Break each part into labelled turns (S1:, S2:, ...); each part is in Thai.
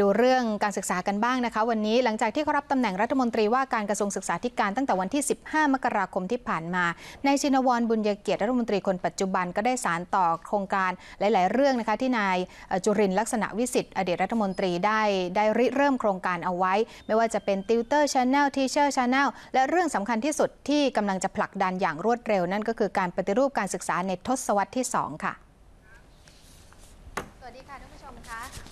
S1: ดูเรื่องการศึกษากันบ้างนะคะ วันนี้หลังจากที่เขารับตำแหน่งรัฐมนตรีว่าการกระทรวงศึกษาธิการตั้งแต่วันที่ 15 มกราคมที่ผ่านมา นายชินวรบุญยเกียรติรัฐมนตรีคนปัจจุบันก็ได้สารต่อโครงการหลาย ๆ เรื่องนะคะที่นายจุรินลักษณะวิสิทธิ์อดีตรัฐมนตรีได้ได้ริเริ่มโครงการเอาไว้ ไม่ว่าจะเป็นติวเตอร์ชาแนลทีเชอร์ชาแนลและเรื่องสำคัญที่สุดที่กำลังจะผลักดันอย่างรวดเร็ว นั่นก็คือการปฏิรูปการศึกษาในทศวรรษที่ 2 ค่ะ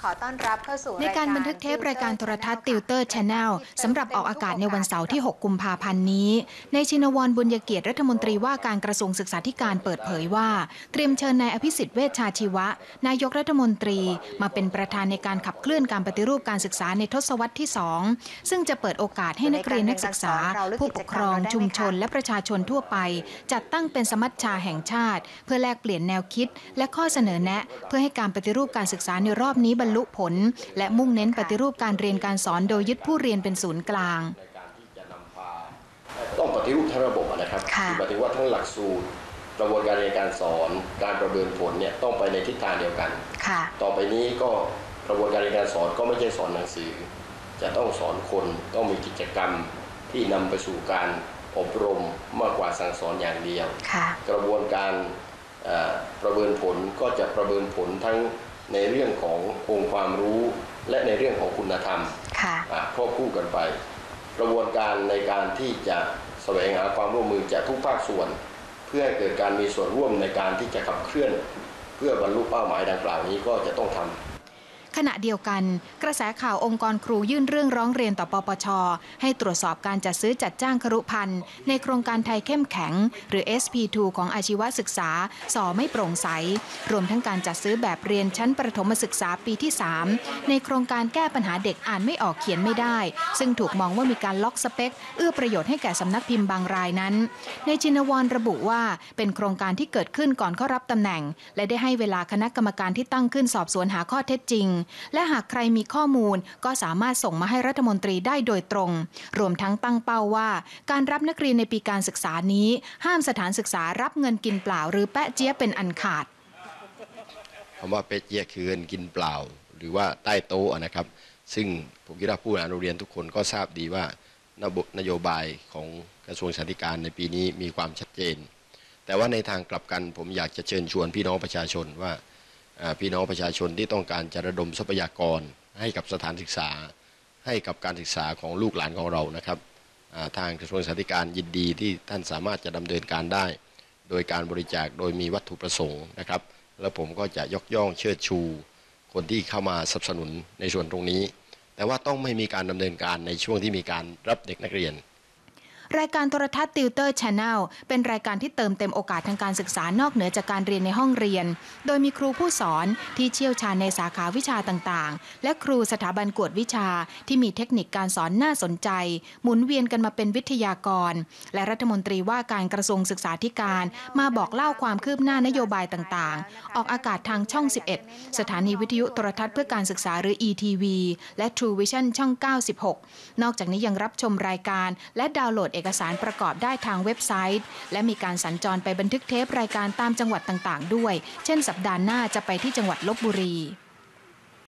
S1: ขอต้อนรับเข้าสู่
S2: ในการบันทึกเทปรายการโทรทัศน์ติวเตอร์ชาแนลสำหรับออกอากาศในวันเสาร์ที่ 6 กุมภาพันธ์นี้ ในชินวรบุญยเกียรติรัฐมนตรีว่าการกระทรวงศึกษาธิการเปิดเผยว่า เตรียมเชิญนายอภิสิทธิ์เวชชาชีวะ นายกรัฐมนตรี มาเป็นประธานในการขับเคลื่อนการปฏิรูปการศึกษาในทศวรรษที่ 2 ซึ่งจะเปิดโอกาสให้นักเรียนนักศึกษา ผู้ปกครองชุมชน และประชาชนทั่วไป จัดตั้งเป็นสมัชชาแห่งชาติ เพื่อแลกเปลี่ยนแนวคิด และข้อเสนอแนะ เพื่อให้การปฏิรูปการศึกษาในรอบนี้บรรลุผล และมุ่งเน้นปฏิรูปการเรียนการสอนโดยยึดผู้เรียนเป็นศูนย์กลาง
S3: ต้องปฏิรูปทั้งระบบนะครับคือปฏิว่าทั้งหลักสูตรกระบวนการเรียนการสอนการประเมินผลเนี่ยต้องไปในทิศทางเดียวกัน ต่อไปนี้ก็กระบวนการเรียนการสอนก็ไม่ใช่สอนหนังสือ จะต้องสอนคนต้องมีกิจกรรมที่นำไปสู่การอบรมมากกว่าสั่งสอนอย่างเดียว กระบวนการประเมินผลก็จะประเมินผลทั้ง ในเรื่องขององค์ความรู้ และในเรื่องของคุณธรรมควบคู่กันไป กระบวนการในการที่จะแสวงหาความร่วมมือจากทุกภาคส่วน เพื่อให้เกิดการมีส่วนร่วมในการที่จะขับเคลื่อน เพื่อบรรลุเป้าหมายดังกล่าวนี้ก็จะต้องทำ
S2: ขณะเดียวกัน กระแสข่าวองค์กรครูยื่นเรื่องร้องเรียนต่อปปช ให้ตรวจสอบการจัดซื้อจัดจ้างครุพันธ์ในโครงการไทยเข้มแข็ง หรือ SP2 ของอาชีวศึกษาสอไม่โปร่งใส รวมทั้งการจัดซื้อแบบเรียนชั้นประถมศึกษาปีที่ 3 ในโครงการแก้ปัญหาเด็กอ่านไม่ออกเขียนไม่ได้ ซึ่งถูกมองว่ามีการล็อกสเปค เอื้อประโยชน์ให้แก่สำนักพิมพ์บางรายนั้น ในจินวรระบุว่าเป็นโครงการที่เกิดขึ้นก่อนเข้ารับตำแหน่ง และได้ให้เวลาคณะกรรมการที่ตั้งขึ้นสอบสวนหาข้อเท็จจริงและหากใครมีข้อมูลก็สามารถส่งมาให้รัฐมนตรีได้โดยตรง รวมทั้งตั้งเป้าว่า การรับนักเรียนในปีการศึกษานี้ ห้ามสถานศึกษารับเงินกินเปล่า หรือแปะเจี๊ยเป็นอันขาด
S3: คำว่าเปะเจี๊ยคือเงินกินเปล่า หรือว่าใต้โต๊ะนะครับ ซึ่งผมคิดว่าผู้อ่านโรงเรียนทุกคนก็ทราบดีว่านโยบายของกระทรวงสาธารณในปีนี้มีความชัดเจน แต่ว่าในทางกลับกันผมอยากจะเชิญชวนพี่น้องประชาชนว่า พี่น้องประชาชนที่ต้องการจะระดมทรัพยากร ให้กับสถานศึกษา ให้กับการศึกษาของลูกหลานของเรานะครับทางกระทรวงสาธารณสุขยินดีที่ท่านสามารถจะดำเนินการได้ โดยการบริจาคโดยมีวัตถุประสงค์นะครับ แล้วผมก็จะยกย่องเชิดชู คนที่เข้ามาสนับสนุนในส่วนตรงนี้ แต่ว่าต้องไม่มีการดำเนินการในช่วงที่มีการรับเด็กนักเรียน
S2: รายการโทรทัศน์ติวเตอร์ชาแนลเป็นรายการที่เติมเต็มโอกาสทางการศึกษานอกเหนือจากการเรียนในห้องเรียน โดยมีครูผู้สอนที่เชี่ยวชาญในสาขาวิชาต่างๆ และครูสถาบันกวดวิชาที่มีเทคนิคการสอนน่าสนใจ หมุนเวียนกันมาเป็นวิทยากร และรัฐมนตรีว่าการกระทรวงศึกษาธิการ มาบอกเล่าความคืบหน้านโยบายต่างๆ ออกอากาศทางช่อง 11 สถานีวิทยุโทรทัศน์เพื่อการศึกษาหรือ ETV และ True Vision ช่อง 96 นอกจากนี้ยังรับชมรายการและดาวน์โหลดเอกสารประกอบได้ทางเว็บไซต์ และมีการสัญจรไปบันทึกเทปรายการตามจังหวัดต่างๆ ด้วย เช่น สัปดาห์หน้าจะไปที่จังหวัดลบบุรี